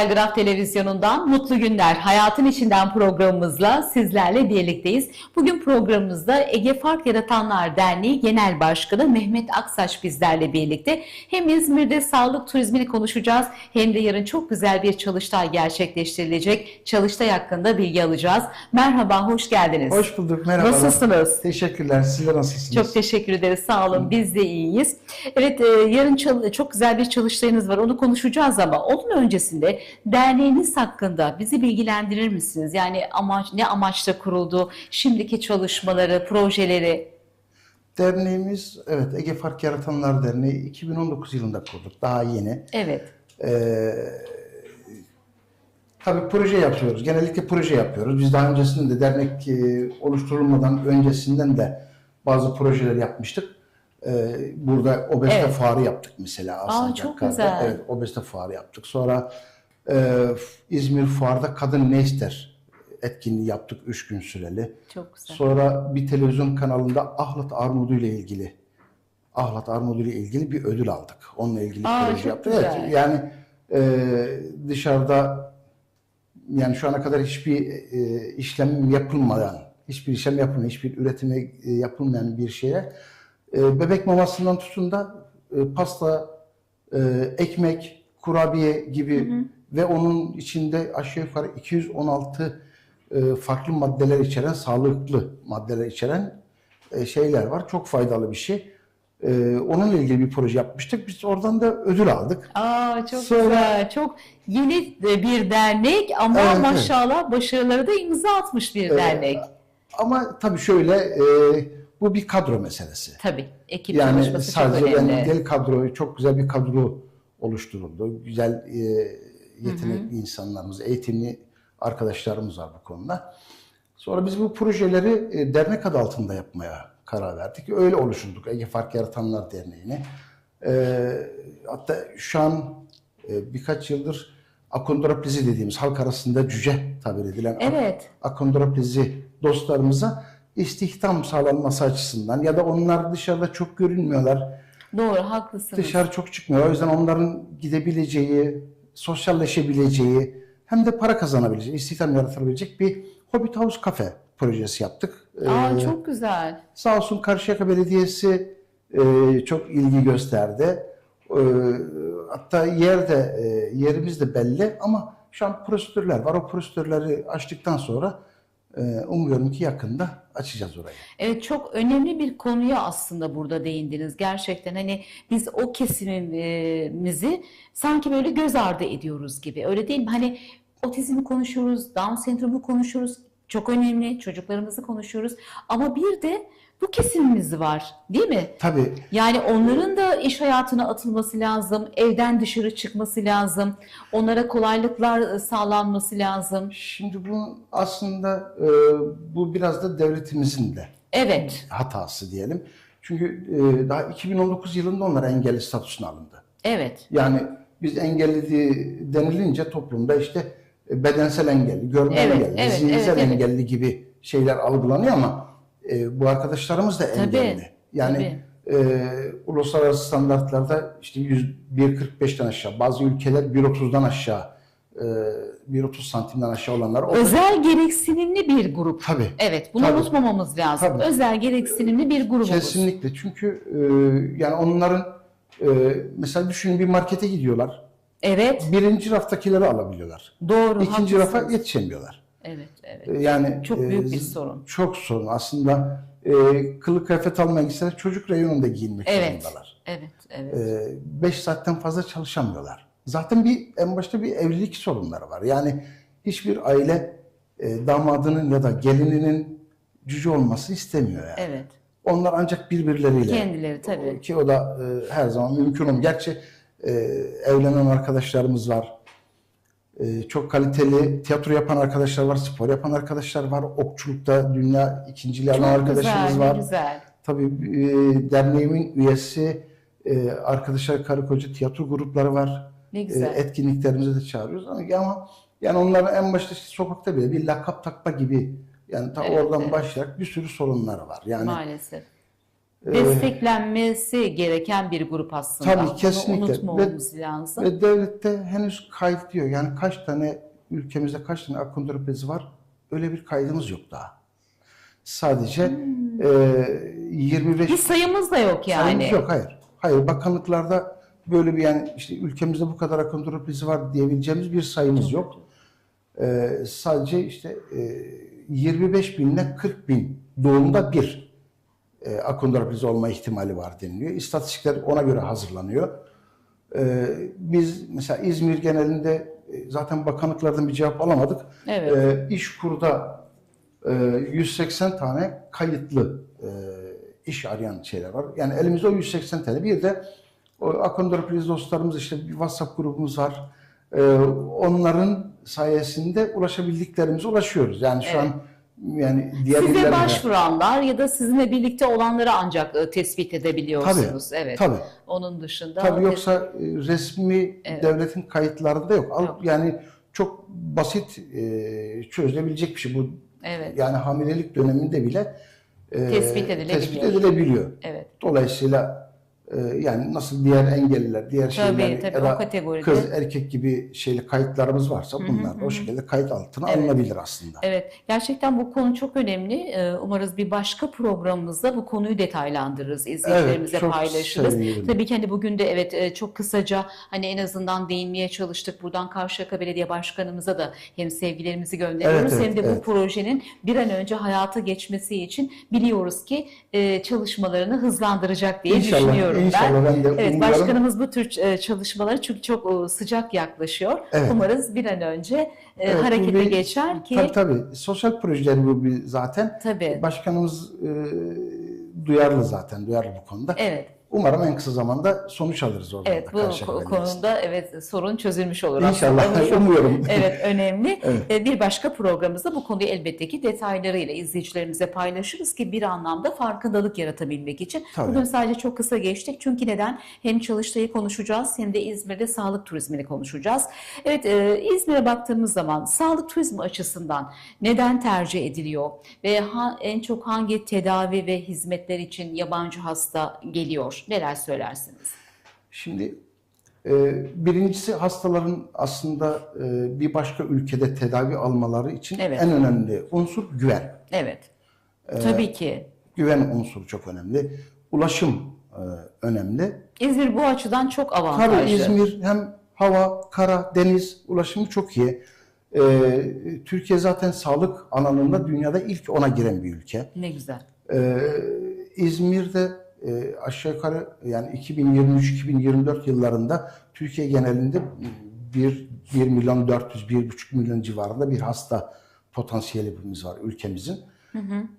Telgraf Televizyonu'ndan Mutlu Günler Hayatın İçinden programımızla sizlerle birlikteyiz. Bugün programımızda Ege Fark Yaratanlar Derneği Genel Başkanı Mehmet Aksaç bizlerle birlikte. Hem İzmir'de sağlık turizmini konuşacağız hem de yarın çok güzel bir çalıştay gerçekleştirilecek. Çalıştay hakkında bilgi alacağız. Merhaba, hoş geldiniz. Hoş bulduk, merhaba. Nasılsınız? Teşekkürler, sizler nasılsınız? Çok teşekkür ederiz. Sağ olun. Biz de iyiyiz. Evet, e, yarın çok güzel bir çalıştayınız var. Onu konuşacağız ama onun öncesinde derneğiniz hakkında bizi bilgilendirir misiniz? Yani amaç ne amaçla kuruldu? Şimdiki çalışmaları, projeleri? Derneğimiz, evet Ege Fark Yaratanlar Derneği 2019 yılında kurduk, daha yeni. Evet. Ee, tabii proje yapıyoruz, genellikle proje yapıyoruz. Biz daha öncesinde de dernek e, oluşturulmadan öncesinden de bazı projeler yapmıştık. Ee, burada obezite Evet. fuarı yaptık mesela. Alsancaklar'da. çok güzel. Evet, obezite fuarı yaptık. Sonra e, İzmir Fuar'da Kadın Ne İster etkinliği yaptık 3 gün süreli. Çok güzel. Sonra bir televizyon kanalında ahlat armudu ile ilgili ahlat armudu ile ilgili bir ödül aldık. Onunla ilgili Aa, proje yaptık. güzel. Evet, yani e, dışarıda yani şu ana kadar hiçbir e, işlem yapılmayan, hiçbir işlem yapılmayan, hiçbir üretime e, yapılmayan bir şeye e, bebek mamasından tutun da e, pasta, e, ekmek, kurabiye gibi ve onun içinde aşağı yukarı 216 e, farklı maddeler içeren, sağlıklı maddeler içeren e, şeyler var. Çok faydalı bir şey. E, onunla ilgili bir proje yapmıştık. Biz oradan da ödül aldık. Aa çok Sonra- güzel. Çok yeni de bir dernek ama Evet, evet. maşallah başarıları da imza atmış bir Ee, dernek. Ama tabii şöyle, e, bu bir kadro meselesi. Tabii. Ekip Yani çalışması çok sadece ben önemli. değil kadro, çok güzel bir kadro oluşturuldu. Güzel e, yetenekli insanlarımız, eğitimli arkadaşlarımız var bu konuda. Sonra biz bu projeleri e, dernek adı altında yapmaya karar verdik. Öyle oluşturduk Ege Fark Yaratanlar Derneği'ni. E, hatta şu an e, birkaç yıldır akondroplizi dediğimiz halk arasında cüce tabir edilen Evet. akondroplizi dostlarımıza istihdam sağlanması açısından ya da onlar dışarıda çok görünmüyorlar. Doğru, haklısınız. Dışarı çok çıkmıyor. O yüzden onların gidebileceği, sosyalleşebileceği hem de para kazanabileceği, istihdam yaratabilecek bir Hobbit House Cafe projesi yaptık. Aa Ee, çok güzel. Sağ olsun Karşıyaka Belediyesi e, çok ilgi gösterdi. E, hatta yerde e, yerimiz de belli ama şu an prosedürler var. O prosedürleri açtıktan sonra umuyorum ki yakında açacağız orayı. Evet çok önemli bir konuya aslında burada değindiniz. Gerçekten hani biz o kesimimizi sanki böyle göz ardı ediyoruz gibi. Öyle değil mi? Hani otizmi konuşuyoruz, Down sendromu konuşuyoruz. Çok önemli. Çocuklarımızı konuşuyoruz. Ama bir de bu kesimimiz var, değil mi? Tabii Yani onların da iş hayatına atılması lazım, evden dışarı çıkması lazım, onlara kolaylıklar sağlanması lazım. şimdi bu aslında e, bu biraz da devletimizin de Evet, hatası diyelim. Çünkü e, daha 2019 yılında onlar engelli statüsüne alındı. evet, Yani biz engelli denilince toplumda işte e, bedensel engelli, görme Evet, engelli, evet, zihinsel evet, evet. engelli gibi şeyler algılanıyor ama e, bu arkadaşlarımız da Tabii, engelli. Yani e, uluslararası standartlarda işte 100 1.45'ten aşağı, bazı ülkeler 1.30'dan aşağı, e, 1.30 santimden aşağı olanlar. o- özel gereksinimli bir grup. Tabii. Evet, bunu Tabii. unutmamamız lazım. Tabii. Özel gereksinimli bir grubumuz. Kesinlikle çünkü e, yani onların e, mesela düşünün bir markete gidiyorlar. Evet, Birinci raftakileri alabiliyorlar. doğru. İkinci rafa haklısınız. yetişemiyorlar. Evet, evet. E, Yani Çok büyük bir e, sorun. Çok sorun. Aslında e, kılık kıyafet almaya gitseler çocuk reyonunda giyinmek Evet, zorundalar. evet, evet. 5 saatten fazla çalışamıyorlar. Zaten bir en başta bir evlilik sorunları var. Yani hiçbir aile e, damadının ya da gelininin cüce olması istemiyor yani. Evet. Onlar ancak birbirleriyle. Kendileri tabii. Ki o da e, her zaman mümkün olmuyor. Gerçi e, evlenen arkadaşlarımız var. E, çok kaliteli tiyatro yapan arkadaşlar var, spor yapan arkadaşlar var. Okçulukta dünya ikinciliği alan arkadaşımız güzel, var. güzel. Tabii e, derneğimin üyesi e, arkadaşlar karı koca tiyatro grupları var. Ne E, güzel. etkinliklerimize de çağırıyoruz ama, ama yani onların en başta işte sokakta bile bir lakap takma gibi yani ta Evet, oradan evet. başlayarak bir sürü sorunları var. Yani Maalesef. E, Desteklenmesi gereken bir grup aslında. Tabii, Bunu kesinlikle. unutmamamız lazım. ve devlette henüz kayıt diyor. Yani kaç tane ülkemizde kaç tane akondropezi var? Öyle bir kaydımız yok daha. Sadece Hmm. e, 25 Bir sayımız da yok yani. Sayımız yok hayır. Hayır bakanlıklarda böyle bir yani işte ülkemizde bu kadar akondropezi var diyebileceğimiz bir sayımız yok. Ee, sadece işte e, 25 bin ile 40 bin doğumda bir e, akondropezi olma ihtimali var deniliyor. İstatistikler ona göre hazırlanıyor. Ee, biz mesela İzmir genelinde e, zaten bakanlıklardan bir cevap alamadık. Evet. Ee, İşkur'da e, 180 tane kayıtlı e, iş arayan şeyler var. Yani elimizde o 180 tane. Bir de o akondropliz dostlarımız işte bir WhatsApp grubumuz var. Ee, onların sayesinde ulaşabildiklerimize ulaşıyoruz. Yani şu Evet. an yani diğer Size başvuranlar ya da sizinle birlikte olanları ancak e, tespit edebiliyorsunuz. evet. Tabii. Onun dışında Tabii yoksa e, resmi Evet. devletin kayıtlarında yok. Al- Yok. Yani çok basit e, çözülebilecek bir şey bu. Evet. Yani hamilelik döneminde bile e, Tespit edilebiliyor. tespit edilebiliyor. Evet. Dolayısıyla yani nasıl diğer engelliler, diğer Tabii, şeyler tabii, ya da kategoride. kız erkek gibi şeyli kayıtlarımız varsa bunlar da o şekilde kayıt altına Evet. alınabilir aslında. Evet, gerçekten bu konu çok önemli. Ee, Umarız bir başka programımızda bu konuyu detaylandırırız, izleyicilerimize çok paylaşırız. sevinirim. Tabii ki hani bugün de evet e, çok kısaca hani en azından değinmeye çalıştık. Buradan Karşıyaka Belediye Başkanımıza da hem sevgilerimizi gönderiyoruz Evet, hem de evet, bu evet. projenin bir an önce hayata geçmesi için biliyoruz ki e, çalışmalarını hızlandıracak diye İnşallah, düşünüyorum ben. İnşallah ben de Evet, umuyorum. başkanımız bu tür e, çalışmaları çünkü çok sıcak yaklaşıyor. Evet. Umarız bir an önce e, Evet, harekete bir- geçer ki Tabii tabii. Sosyal projeler bu bir zaten. Tabii. Başkanımız e, duyarlı zaten, duyarlı bu konuda. Evet. Umarım en kısa zamanda sonuç alırız oradan Evet bu konuda evet sorun çözülmüş olur İnşallah, aslında. Umuyorum. Evet önemli. Evet. Ee, Bir başka programımızda bu konuyu elbette ki detaylarıyla izleyicilerimize paylaşırız ki bir anlamda farkındalık yaratabilmek için. Tabii. Bugün sadece çok kısa geçtik çünkü neden? Hem Çalıştay'ı konuşacağız hem de İzmir'de sağlık turizmini konuşacağız. Evet e, İzmir'e baktığımız zaman sağlık turizmi açısından neden tercih ediliyor ve ha- en çok hangi tedavi ve hizmetler için yabancı hasta geliyor? Neler söylersiniz? Şimdi e, birincisi hastaların aslında e, bir başka ülkede tedavi almaları için Evet. en önemli unsur güven. Evet. Ee, Tabii ki. Güven unsuru çok önemli. Ulaşım e, önemli. İzmir bu açıdan çok avantajlı. Tabii İzmir hem hava, kara, deniz ulaşımı çok iyi. E, Türkiye zaten sağlık alanında dünyada ilk ona giren bir ülke. Ne güzel. Ee, İzmir'de e, aşağı yukarı yani 2023-2024 yıllarında Türkiye genelinde 1, 1 milyon 400, 1,5 milyon civarında bir hasta potansiyelimiz var ülkemizin.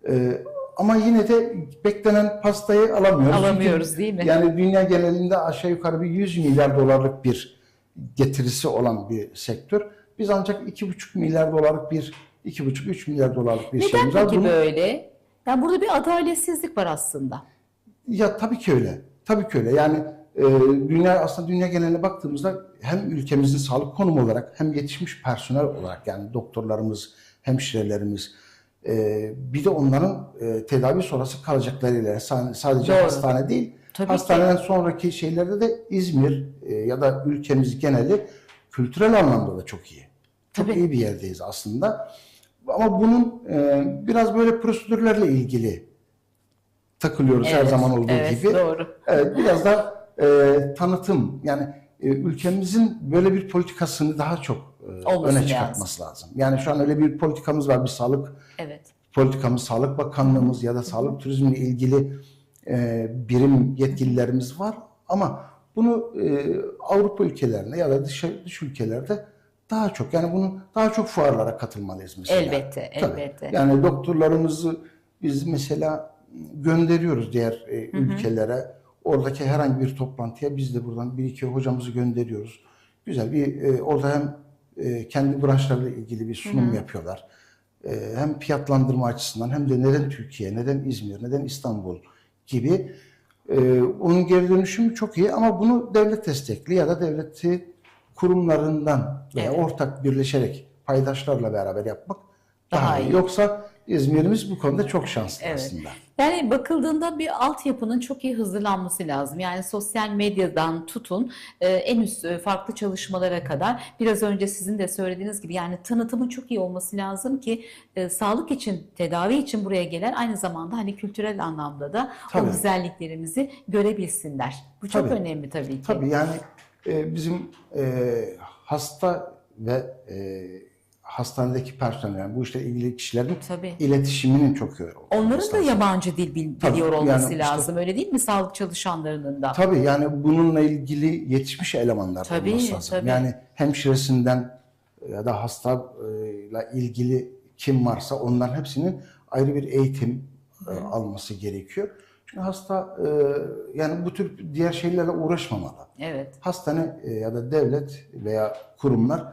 Ee, ama yine de beklenen hastayı alamıyoruz. Alamıyoruz, Çünkü değil mi? Yani dünya genelinde aşağı yukarı bir 100 milyar dolarlık bir getirisi olan bir sektör. Biz ancak 2,5 milyar dolarlık bir 2,5-3 milyar dolarlık bir Neden şeyimiz var. peki Bunu- böyle? Yani burada bir adaletsizlik var aslında. Ya tabii ki öyle. Tabii ki öyle. Yani e, dünya aslında dünya geneline baktığımızda hem ülkemizin sağlık konumu olarak hem yetişmiş personel olarak yani doktorlarımız, hemşirelerimiz e, bir de onların e, tedavi sonrası kalacaklarıyla sa- sadece Doğru. hastane değil Tabii ki. hastaneden sonraki şeylerde de İzmir e, ya da ülkemiz geneli kültürel anlamda da çok iyi. Çok Tabii. iyi bir yerdeyiz aslında. Ama bunun e, biraz böyle prosedürlerle ilgili takılıyoruz her Evet, zaman olduğu evet, gibi. doğru. Evet, biraz da e, tanıtım yani e, ülkemizin böyle bir politikasını daha çok e, Olması öne çıkartması lazım. Yani şu an öyle bir politikamız var, bir sağlık Evet. politikamız, Sağlık Bakanlığımız ya da sağlık turizmiyle ilgili e, birim yetkililerimiz var. Ama bunu e, Avrupa ülkelerine ya da dış, dış ülkelerde daha çok yani bunu daha çok fuarlara katılmalıyız mesela. Elbette, Tabii. elbette. Yani doktorlarımızı biz mesela gönderiyoruz diğer e, ülkelere. Oradaki herhangi bir toplantıya biz de buradan bir iki hocamızı gönderiyoruz. Güzel bir e, orada hem e, kendi branşlarıyla ilgili bir sunum yapıyorlar. E, hem fiyatlandırma açısından hem de neden Türkiye, neden İzmir, neden İstanbul gibi e, onun geri dönüşümü çok iyi ama bunu devlet destekli ya da devleti kurumlarından veya Evet. ortak birleşerek paydaşlarla beraber yapmak Daha daha, iyi. iyi. Yoksa İzmir'imiz bu konuda çok şanslı Evet. aslında. Yani bakıldığında bir altyapının çok iyi hazırlanması lazım. Yani sosyal medyadan tutun e, en üst e, farklı çalışmalara kadar biraz önce sizin de söylediğiniz gibi yani tanıtımın çok iyi olması lazım ki e, sağlık için, tedavi için buraya gelen aynı zamanda hani kültürel anlamda da o Tabii. güzelliklerimizi görebilsinler. Bu çok Tabii. önemli tabii ki. Tabii yani bizim hasta ve hastanedeki personel, yani bu işle ilgili kişilerin Tabii. iletişiminin çok iyi olması Onların da lazım. yabancı dil bil- Tabii, biliyor olması yani işte- lazım. Öyle değil mi sağlık çalışanlarının da? Tabii yani bununla ilgili yetişmiş elemanlar Tabii, olması lazım. tabii. Yani hemşiresinden ya da hastayla ilgili kim varsa onların hepsinin ayrı bir eğitim e, alması gerekiyor. Çünkü hasta e, yani bu tür diğer şeylerle uğraşmamalı. Evet. Hastane e, ya da devlet veya kurumlar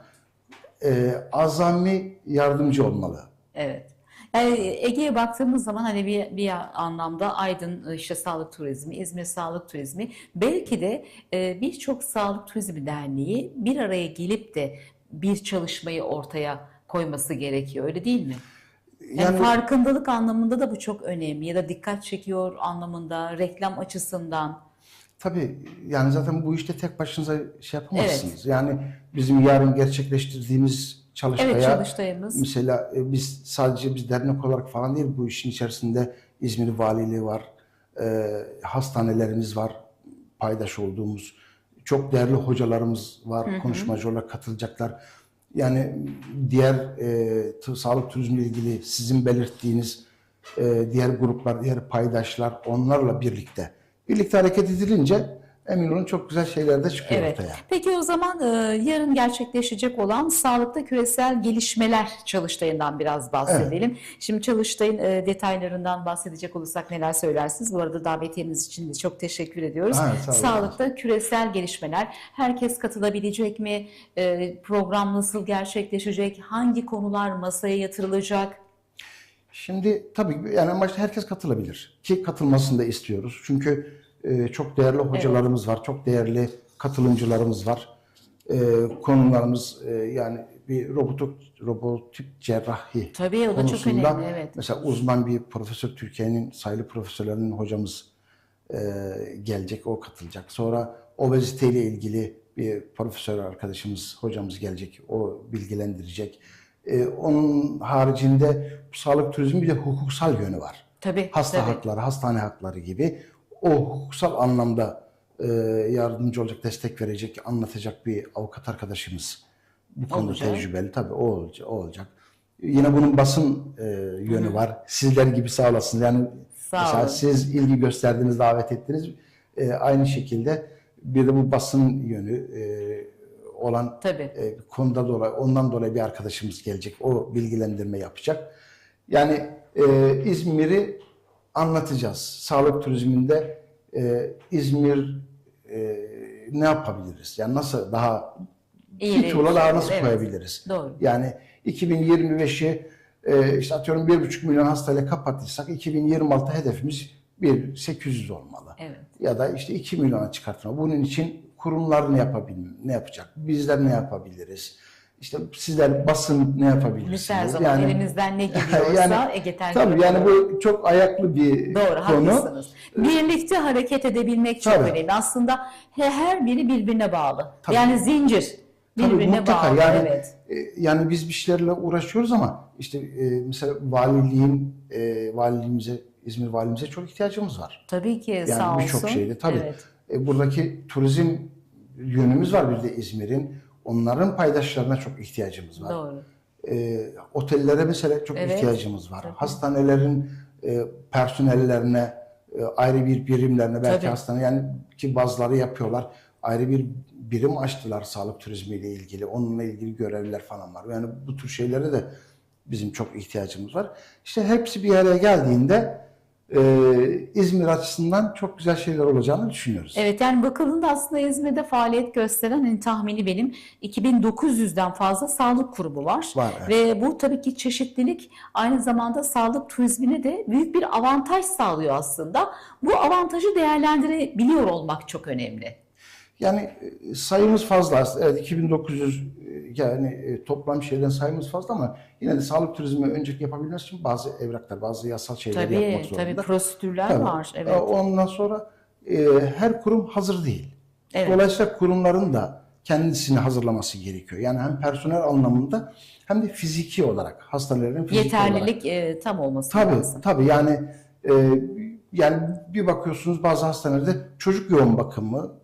e, azami yardımcı olmalı. Evet. Yani Ege'ye baktığımız zaman hani bir, bir anlamda Aydın işte sağlık turizmi, İzmir sağlık turizmi belki de e, birçok sağlık turizmi derneği bir araya gelip de bir çalışmayı ortaya koyması gerekiyor. Öyle değil mi? Yani, Yani farkındalık anlamında da bu çok önemli ya da dikkat çekiyor anlamında, reklam açısından. Tabii yani zaten bu işte tek başınıza şey yapamazsınız. Yani bizim yarın gerçekleştirdiğimiz çalışmaya Evet çalıştayımız. mesela e, biz sadece biz dernek olarak falan değil bu işin içerisinde İzmir Valiliği var, e, hastanelerimiz var, paydaş olduğumuz çok değerli hocalarımız var, konuşmacı olarak katılacaklar. Yani diğer e, sağlık turizmiyle ilgili sizin belirttiğiniz e, diğer gruplar, diğer paydaşlar onlarla birlikte birlikte hareket edilince emin olun çok güzel şeyler de çıkıyor Evet. ortaya. Peki o zaman e, yarın gerçekleşecek olan sağlıkta küresel gelişmeler çalıştayından biraz bahsedelim. Şimdi çalıştayın e, detaylarından bahsedecek olursak neler söylersiniz? Bu arada davetiyeniz için de çok teşekkür ediyoruz. Ha, sağ olun. Sağlıkta küresel gelişmeler. Herkes katılabilecek mi? E, program nasıl gerçekleşecek? Hangi konular masaya yatırılacak? Şimdi tabii yani amaçta herkes katılabilir ki katılmasını da istiyoruz. Çünkü e, çok değerli hocalarımız var, çok değerli katılımcılarımız var. E, konularımız e, yani bir robotik robotik cerrahi Tabii o da çok önemli. Evet. mesela uzman bir profesör Türkiye'nin sayılı profesörlerinin hocamız e, gelecek, o katılacak. Sonra obeziteyle ilgili bir profesör arkadaşımız, hocamız gelecek, o bilgilendirecek. E, onun haricinde sağlık turizmi bir de hukuksal yönü var. Tabii. Hasta tabii. hakları, hastane hakları gibi o hukuksal anlamda e, yardımcı olacak, destek verecek, anlatacak bir avukat arkadaşımız. Bu konuda Olacak. tecrübeli tabii o olacak. O olacak. Yine bunun basın e, yönü var. Sizler gibi sağ olasınız. Yani Sağ mesela olun. siz ilgi gösterdiniz, davet ettiniz. E, aynı şekilde bir de bu basın yönü e, olan Tabii. e, konuda dolayı ondan dolayı bir arkadaşımız gelecek. O bilgilendirme yapacak. Yani e, İzmir'i anlatacağız. Sağlık turizminde e, İzmir e, ne yapabiliriz? Yani nasıl daha bir tuğla daha nasıl Evet. koyabiliriz? Doğru. Yani 2025'i e, işte atıyorum 1,5 milyon hastayla kapattıysak 2026 hedefimiz 1 800 olmalı. Evet. Ya da işte 2 milyona çıkartma. Bunun için kurumlar ne yapabilir, ne yapacak? Bizler ne yapabiliriz? İşte sizler basın ne yapabilirsiniz? Biz her zaman elimizden ne geliyorsa Yani, Ege Tabii yani bu çok ayaklı bir Doğru, konu. haklısınız. Birlikte hareket edebilmek çok Tabii. önemli. Aslında he- her biri birbirine bağlı. Tabii. Yani zincir Tabii birbirine mutlaka bağlı. yani evet. e, yani biz bir şeylerle uğraşıyoruz ama işte e, mesela valiliğin e, valiliğimize İzmir valimize çok ihtiyacımız var. Tabii ki sağ Yani olsun. birçok şeyde tabii. Evet. E, buradaki turizm yönümüz var bir de İzmir'in. Onların paydaşlarına çok ihtiyacımız var. Doğru. E, otellere mesela çok Evet, ihtiyacımız var. tabii. Hastanelerin e, personellerine, e, ayrı bir birimlerine belki Tabii. hastane yani ki bazıları yapıyorlar. Ayrı bir birim açtılar sağlık turizmiyle ilgili. Onunla ilgili görevliler falan var. Yani bu tür şeylere de bizim çok ihtiyacımız var. İşte hepsi bir araya geldiğinde e, İzmir açısından çok güzel şeyler olacağını düşünüyoruz. Evet yani bakıldığında aslında İzmir'de faaliyet gösteren hani tahmini benim 2900'den fazla sağlık kurumu var. Var, evet. Ve bu tabii ki çeşitlilik aynı zamanda sağlık turizmine de büyük bir avantaj sağlıyor aslında. Bu avantajı değerlendirebiliyor olmak çok önemli. Yani e, sayımız fazla aslında. Evet 2900 e, yani e, toplam şeyden sayımız fazla ama yine de sağlık turizmi öncelik yapabilmesi için bazı evraklar, bazı yasal şeyler yapmak Tabii, zorunda. tabii prosedürler Tabii. var. Evet. Ondan sonra e, her kurum hazır değil. Evet. Dolayısıyla kurumların da kendisini hazırlaması gerekiyor. Yani hem personel anlamında hem de fiziki olarak hastanelerin fiziki olarak. Yeterlilik e, tam olması Tabii lazım. tabii yani e, yani bir bakıyorsunuz bazı hastanelerde çocuk yoğun bakımı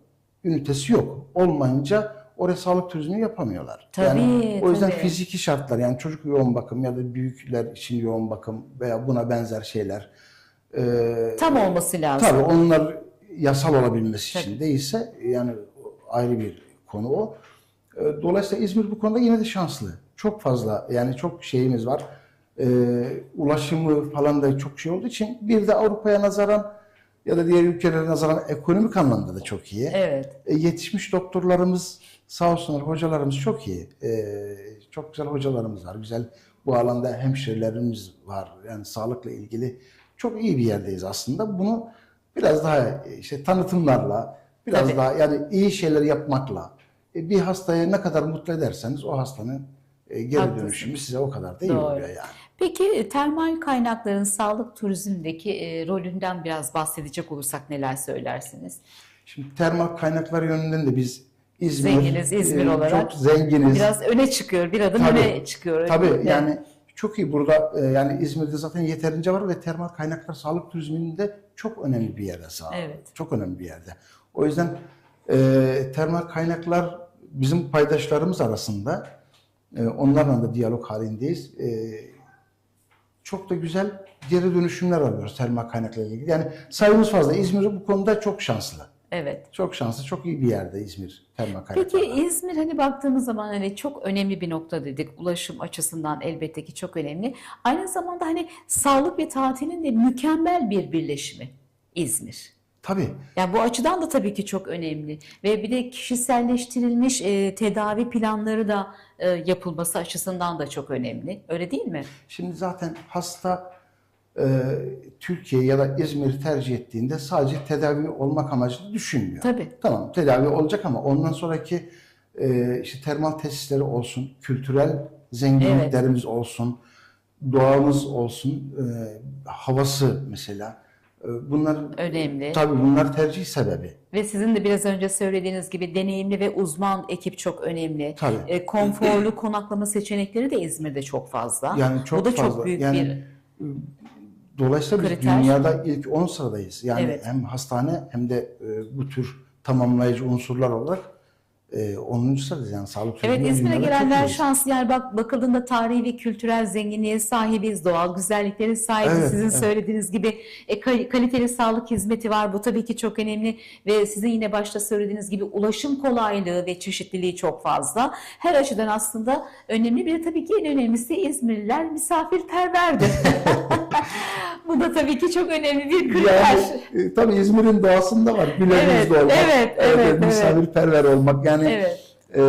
ünitesi yok. Olmayınca oraya sağlık turizmi yapamıyorlar. Tabii, yani o yüzden tabii. fiziki şartlar yani çocuk yoğun bakım ya da büyükler için yoğun bakım veya buna benzer şeyler e, Tam olması lazım. Tabii onlar yasal olabilmesi Tabii. için değilse yani ayrı bir konu o. E, Dolayısıyla İzmir bu konuda yine de şanslı. Çok fazla yani çok şeyimiz var. E, ulaşımı falan da çok şey olduğu için bir de Avrupa'ya nazaran ya da diğer ülkelere nazaran ekonomik anlamda da çok iyi. Evet. E, yetişmiş doktorlarımız sağ olsunlar hocalarımız çok iyi. E, çok güzel hocalarımız var. Güzel bu alanda hemşirelerimiz var. Yani sağlıkla ilgili çok iyi bir yerdeyiz aslında. Bunu biraz daha e, işte tanıtımlarla, biraz Tabii. daha yani iyi şeyler yapmakla e, bir hastayı ne kadar mutlu ederseniz o hastanın e, geri Haklısın. dönüşümü size o kadar da iyi Doğru. oluyor yani. Peki e, termal kaynakların sağlık turizmdeki e, rolünden biraz bahsedecek olursak neler söylersiniz? Şimdi termal kaynaklar yönünden de biz İzmir, Zenginiz, İzmir e, olarak. çok zenginiz. Biraz öne çıkıyor, bir adım Tabii. öne çıkıyor. Tabii mi? yani çok iyi burada e, yani İzmir'de zaten yeterince var ve termal kaynaklar sağlık turizminde çok önemli bir yerde sağ. Evet. Çok önemli bir yerde. O yüzden e, termal kaynaklar bizim paydaşlarımız arasında e, onlarla da diyalog halindeyiz. E, çok da güzel geri dönüşümler alıyoruz termal kaynaklarla ilgili. Yani sayımız fazla. İzmir bu konuda çok şanslı. Evet. Çok şanslı, çok iyi bir yerde İzmir termal kaynaklar. Peki İzmir hani baktığımız zaman hani çok önemli bir nokta dedik. Ulaşım açısından elbette ki çok önemli. Aynı zamanda hani sağlık ve tatilin de mükemmel bir birleşimi İzmir. Tabii. Yani bu açıdan da tabii ki çok önemli ve bir de kişiselleştirilmiş e, tedavi planları da e, yapılması açısından da çok önemli. Öyle değil mi? Şimdi zaten hasta e, Türkiye ya da İzmir'i tercih ettiğinde sadece tedavi olmak amacıyla düşünmüyor. Tabii. Tamam tedavi olacak ama ondan sonraki e, işte termal tesisleri olsun, kültürel zenginliklerimiz olsun, doğamız olsun, e, havası mesela. E, bunlar Önemli. tabii bunlar tercih sebebi. Ve sizin de biraz önce söylediğiniz gibi deneyimli ve uzman ekip çok önemli. Tabii. E, konforlu konaklama seçenekleri de İzmir'de çok fazla. Yani çok Bu da fazla. çok büyük Yani bir Dolayısıyla biz Kriter. dünyada ilk 10 sıradayız. Yani Evet. hem hastane hem de e, bu tür tamamlayıcı unsurlar olarak e, 10. sıradayız. Yani sağlık Evet İzmir'e gelenler şanslı. Yani bak bakıldığında tarihi ve kültürel zenginliğe sahibiz, doğal güzelliklerin sahibiz. Evet, Sizin evet. söylediğiniz gibi e, kal- kaliteli sağlık hizmeti var. Bu tabii ki çok önemli ve sizin yine başta söylediğiniz gibi ulaşım kolaylığı ve çeşitliliği çok fazla. Her açıdan aslında önemli. Bir de tabii ki en önemlisi İzmirliler misafirperverdir. Bu da tabii ki çok önemli bir kriter. Yani e, tabii İzmir'in doğasında var. Güler Evet, olmak. evet, evet, evet. Misafirperver olmak. Yani Evet. e,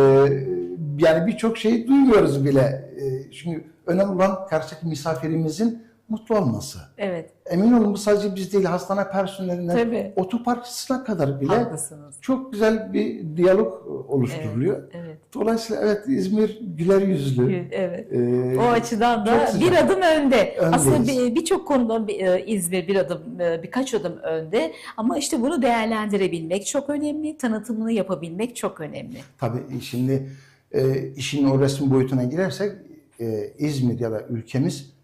yani birçok şey duymuyoruz bile. E, çünkü önemli olan karşıdaki misafirimizin mutlu olması. Evet. Emin olun bu sadece biz değil hastane personelinden Tabii. otoparkçısına kadar bile Haklısınız. çok güzel bir diyalog oluşturuluyor. Evet. Dolayısıyla evet İzmir güler yüzlü. Evet. Ee, O açıdan da bir adım önde. Öndeyiz. Aslında bir- birçok konuda e, İzmir bir adım, e, birkaç adım önde. Ama işte bunu değerlendirebilmek çok önemli, tanıtımını yapabilmek çok önemli. Tabii şimdi e, işin o resmi boyutuna girersek İzmir ya da ülkemiz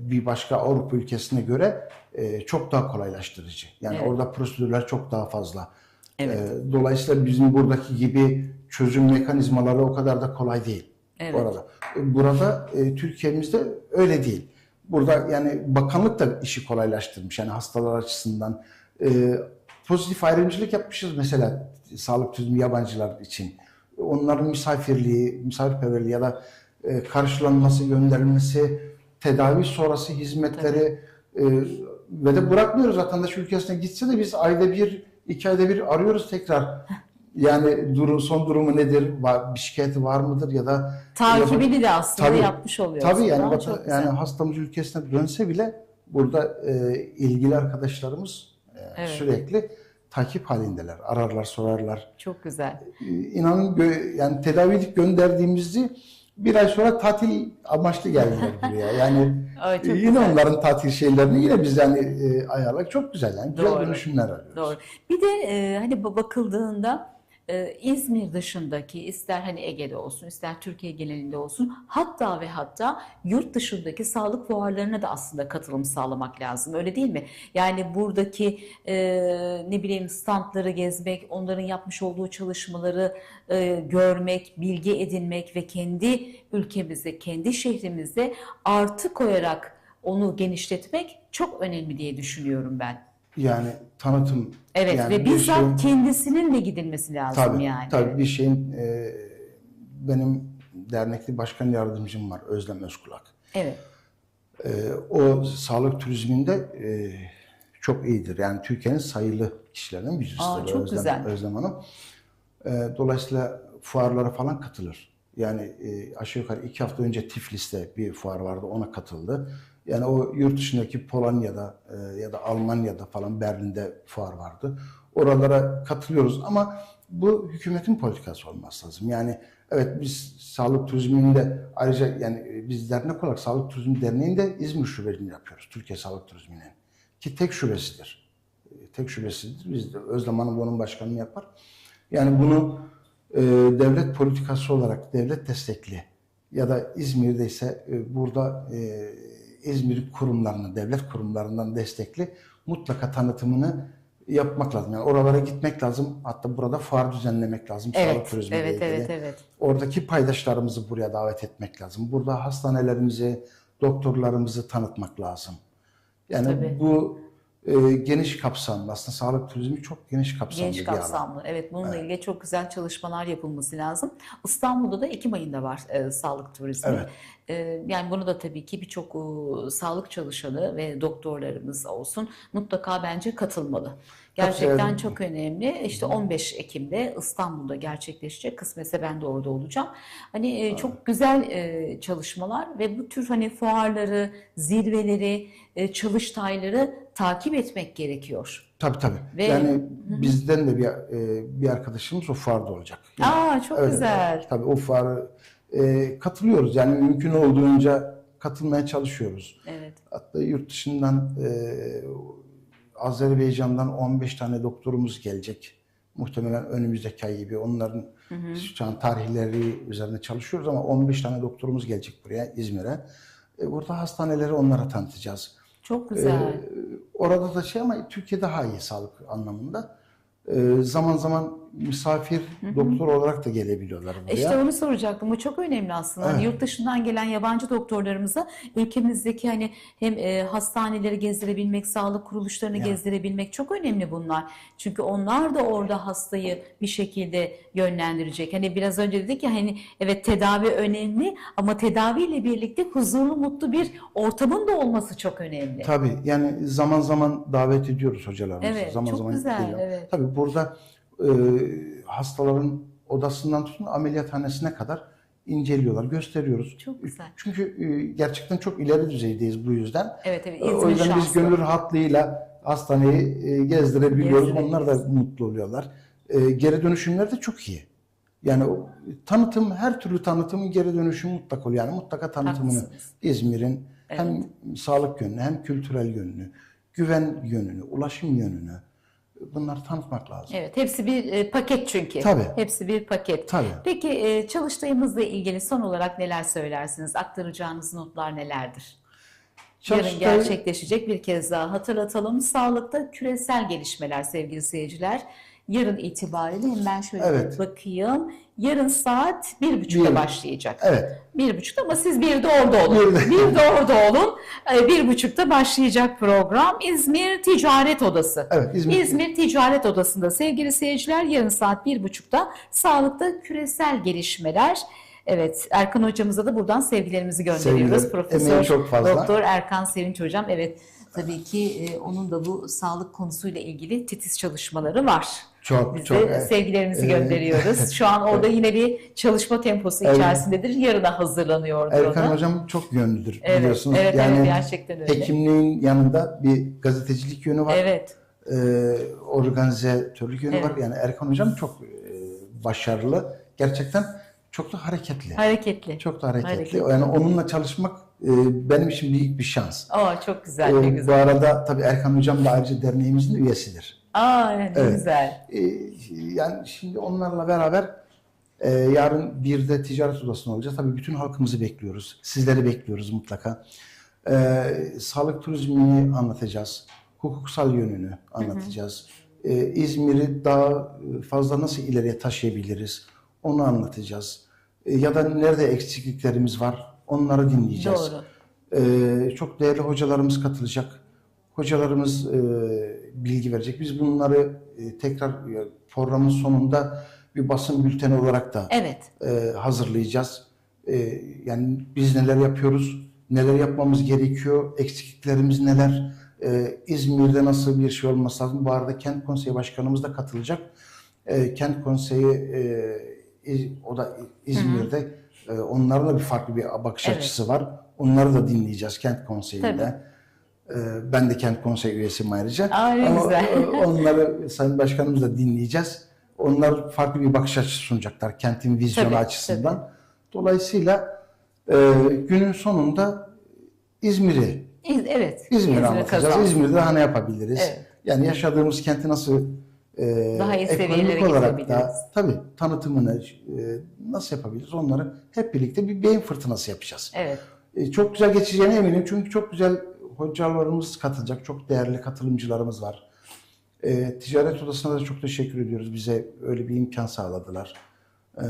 bir başka Avrupa ülkesine göre e, çok daha kolaylaştırıcı. Yani Evet. orada prosedürler çok daha fazla. Evet. E, dolayısıyla bizim buradaki gibi çözüm mekanizmaları o kadar da kolay değil. Evet. Orada. Burada e, Türkiye'mizde öyle değil. Burada yani bakanlık da işi kolaylaştırmış yani hastalar açısından. E, pozitif ayrımcılık yapmışız mesela sağlık turizmi yabancılar için. Onların misafirliği, misafirperverliği ya da e, karşılanması, gönderilmesi, tedavi sonrası hizmetleri e, ve de bırakmıyoruz vatandaş ülkesine gitse de biz ayda bir, iki ayda bir arıyoruz tekrar. Yani durum, son durumu nedir, bir şikayeti var mıdır ya da Takibini de aslında Tabii. yapmış oluyoruz. Tabii yani, güzel. yani hastamız ülkesine dönse bile burada e, ilgili arkadaşlarımız e, Evet. sürekli takip halindeler. Ararlar, sorarlar. Çok güzel. Ee, İnanın yani tedavilik gönderdiğimizi bir ay sonra tatil amaçlı geldiler buraya. Yani Ay, e, yine güzel. onların tatil şeylerini yine biz yani e, ayarladık. Çok güzel yani. Güzel Doğru. dönüşümler arıyoruz. Doğru. Bir de e, hani ba- bakıldığında e, İzmir dışındaki ister hani Ege'de olsun ister Türkiye genelinde olsun hatta ve hatta yurt dışındaki sağlık fuarlarına da aslında katılım sağlamak lazım öyle değil mi? Yani buradaki e, ne bileyim standları gezmek, onların yapmış olduğu çalışmaları e, görmek, bilgi edinmek ve kendi ülkemizde, kendi şehrimizde artı koyarak onu genişletmek çok önemli diye düşünüyorum ben. Yani tanıtım. Evet yani ve bir bizzat şeyin- kendisinin de gidilmesi lazım Tabii, yani. tabii bir şeyin e, benim dernekli başkan yardımcım var Özlem Özkulak. Evet. E, o sağlık turizminde e, çok iyidir. Yani Türkiye'nin sayılı kişilerinden birisidir Aa, çok Özlem, güzel. Özlem Hanım. E, dolayısıyla fuarlara falan katılır. Yani e, aşağı yukarı iki hafta önce Tiflis'te bir fuar vardı ona katıldı. Yani o yurt dışındaki Polonya'da e, ya da Almanya'da falan Berlin'de fuar vardı. Oralara katılıyoruz ama bu hükümetin politikası olması lazım. Yani evet biz sağlık turizminde ayrıca yani e, biz dernek olarak Sağlık Turizmi Derneği'nde İzmir şubesini yapıyoruz. Türkiye Sağlık Turizmi'nin. Ki tek şubesidir. E, Tek şubesidir. Biz de Özlem Hanım onun başkanını yapar. Yani bunu e, devlet politikası olarak devlet destekli ya da İzmir'de ise e, burada e, İzmir kurumlarının, devlet kurumlarından destekli mutlaka tanıtımını yapmak lazım. Yani oralara gitmek lazım. Hatta burada fuar düzenlemek lazım. sağlık Evet, turizmiyle evet, ilgili. evet, evet. Oradaki paydaşlarımızı buraya davet etmek lazım. Burada hastanelerimizi, doktorlarımızı tanıtmak lazım. Yani Tabii. bu e, geniş kapsamlı. Aslında sağlık turizmi çok geniş kapsamlı Geniş bir alan. kapsamlı. Evet bununla ilgili çok güzel çalışmalar yapılması lazım. İstanbul'da da Ekim ayında var e, sağlık turizmi. Evet. E, yani bunu da tabii ki birçok e, sağlık çalışanı ve doktorlarımız olsun mutlaka bence katılmalı. Gerçekten çok önemli. İşte 15 Ekim'de İstanbul'da gerçekleşecek. Kısmetse ben de orada olacağım. Hani e, çok güzel e, çalışmalar ve bu tür hani fuarları, zirveleri, e, çalıştayları takip etmek gerekiyor. Tabii tabii. Ve- yani bizden de bir e, bir arkadaşımız o fuarda olacak. Yani Aa çok öyle, güzel. Tabii o fuarı e, katılıyoruz. Yani mümkün olduğunca katılmaya çalışıyoruz. Evet. Hatta yurt dışından e, Azerbaycan'dan 15 tane doktorumuz gelecek. Muhtemelen önümüzdeki ay gibi. Onların şu an tarihleri üzerinde çalışıyoruz ama 15 tane doktorumuz gelecek buraya İzmir'e. E, burada hastaneleri onlara tanıtacağız. Çok güzel. Ee, orada da şey ama Türkiye daha iyi sağlık anlamında. Ee, zaman zaman misafir doktor olarak da gelebiliyorlar buraya. İşte onu soracaktım. Bu çok önemli aslında. Hani Evet. yurt dışından gelen yabancı doktorlarımıza ülkemizdeki hani hem e, hastaneleri gezdirebilmek, sağlık kuruluşlarını Ya. gezdirebilmek çok önemli bunlar. Çünkü onlar da orada hastayı bir şekilde yönlendirecek. Hani biraz önce dedik ya hani evet tedavi önemli ama tedaviyle birlikte huzurlu, mutlu bir ortamın da olması çok önemli. Tabii yani zaman zaman davet ediyoruz hocalarımızı. Evet, zaman çok zaman güzel, geliyor. evet. Tabii burada e, hastaların odasından tutun ameliyathanesine kadar inceliyorlar, gösteriyoruz. Çok güzel. Çünkü e, gerçekten çok ileri düzeydeyiz bu yüzden. Evet evet O İzmir yüzden biz şanslı. gönül rahatlığıyla hastaneyi e, gezdirebiliyoruz. Onlar da mutlu oluyorlar. E, geri dönüşümler de çok iyi. Yani o tanıtım, her türlü tanıtımın geri dönüşümü mutlaka oluyor. Yani mutlaka tanıtımını. İzmir'in hem sağlık yönünü hem kültürel yönünü, güven yönünü, ulaşım yönünü bunları tanıtmak lazım. Evet, hepsi bir e, paket çünkü. Tabii. Hepsi bir paket. Tabii. Peki e, çalıştayımızla ilgili son olarak neler söylersiniz? Aktaracağınız notlar nelerdir? Yarın gerçekleşecek bir kez daha hatırlatalım. Sağlıkta küresel gelişmeler sevgili seyirciler. Yarın itibariyle hemen şöyle Evet. bir bakayım. Yarın saat bir buçukta Bir- başlayacak. Evet. Bir buçukta ama siz bir de orada olun. Bir de- Bir de orada olun. Ee, Bir buçukta başlayacak program. İzmir Ticaret Odası. Evet, İzmir- İzmir Ticaret Odası'nda sevgili seyirciler yarın saat bir buçukta sağlıkta küresel gelişmeler. Evet Erkan hocamıza da buradan sevgilerimizi gönderiyoruz. Sevgiler. Profesör Emeği çok fazla. Doktor Erkan Sevinç hocam. Evet tabii ki e, onun da bu sağlık konusuyla ilgili titiz çalışmaları var. Çok Biz çok de evet. sevgilerimizi Evet. gönderiyoruz. Şu an orada yine bir çalışma temposu Evet. içerisindedir. Yarına hazırlanıyordur Erkan ona. hocam çok yönlüdür Evet, biliyorsunuz. evet, yani evet, gerçekten öyle. hekimliğin yanında bir gazetecilik yönü var. Evet. e, organizatörlük yönü Evet. var. Yani Erkan Hocam çok e, başarılı. Gerçekten çok da hareketli. Hareketli. Çok da hareketli. Hareketli. Yani onunla çalışmak e, benim için büyük bir şans. Aa çok güzel, ne E, bu güzel. arada tabii Erkan Hocam da ayrıca derneğimizin üyesidir. Aa ne Evet. güzel. E, yani şimdi onlarla beraber e, yarın bir de ticaret odasında olacağız. Tabii bütün halkımızı bekliyoruz. Sizleri bekliyoruz mutlaka. E, sağlık turizmini anlatacağız. Hukuksal yönünü anlatacağız. E, İzmir'i daha fazla nasıl ileriye taşıyabiliriz? Onu anlatacağız. E, ya da nerede eksikliklerimiz var? Onları dinleyeceğiz. Doğru. Ee, çok değerli hocalarımız katılacak. Hocalarımız e, bilgi verecek. Biz bunları e, tekrar e, programın sonunda bir basın bülteni olarak da Evet. e, hazırlayacağız. E, yani biz neler yapıyoruz, neler yapmamız gerekiyor, eksikliklerimiz neler, e, İzmir'de nasıl bir şey olması lazım. Bu arada Kent Konseyi Başkanımız da katılacak. E, Kent Konseyi e, o da İzmir'de. E, onların da bir farklı bir bakış Evet. açısı var. Onları da dinleyeceğiz Kent Konseyi'nde. Tabii. E, ben de Kent Konseyi üyesiyim ayrıca. Aa, Ama güzel. e, onları Sayın Başkanımız da dinleyeceğiz. Onlar farklı bir bakış açısı sunacaklar kentin vizyonu Tabii, açısından. Dolayısıyla e, günün sonunda İzmir'i, İz- Evet. İzmir'i İzmir anlatacağız. kazansın. İzmir'de daha ne yapabiliriz? Evet. Yani yaşadığımız kenti nasıl e, Daha iyi ekonomik olarak da tabii tanıtımını e, nasıl yapabiliriz? Onları hep birlikte bir beyin fırtınası yapacağız. Evet. E, çok güzel geçeceğine eminim çünkü çok güzel hocalarımız katılacak, çok değerli katılımcılarımız var. E, ticaret odasına da çok teşekkür ediyoruz. Bize öyle bir imkan sağladılar. E,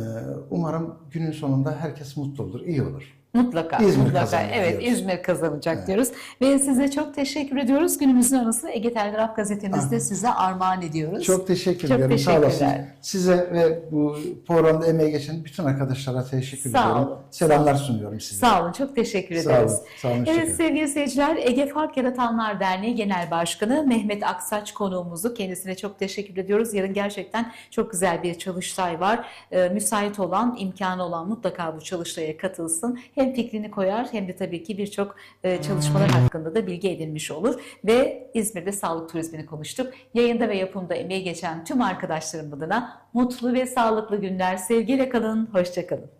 umarım günün sonunda herkes mutlu olur, iyi olur. Mutlaka. İzmir mutlaka. kazanır Evet, diyoruz. İzmir kazanacak diyoruz. Ve size çok teşekkür ediyoruz. Günümüzün anısı Ege Telgraf gazetemizde size armağan ediyoruz. Çok teşekkür Çok ediyorum. Sağ teşekkürler. Size ve bu programda emeği geçen bütün arkadaşlara teşekkür Sağ ediyorum. olun. Selamlar sunuyorum size. Sağ olun, çok teşekkür Sağ ederiz. olun. Sağ olun. Evet sevgili seyirciler Ege Fark Yaratanlar Derneği Genel Başkanı Mehmet Aksaç konuğumuzu kendisine çok teşekkür ediyoruz. Yarın gerçekten çok güzel bir çalıştay var. Ee, müsait olan, imkanı olan mutlaka bu çalıştaya katılsın. Hem fikrini koyar hem de tabii ki birçok e, çalışmalar hakkında da bilgi edinmiş olur. Ve İzmir'de sağlık turizmini konuştuk. Yayında ve yapımda emeği geçen tüm arkadaşlarım adına mutlu ve sağlıklı günler. Sevgiyle kalın, hoşça kalın.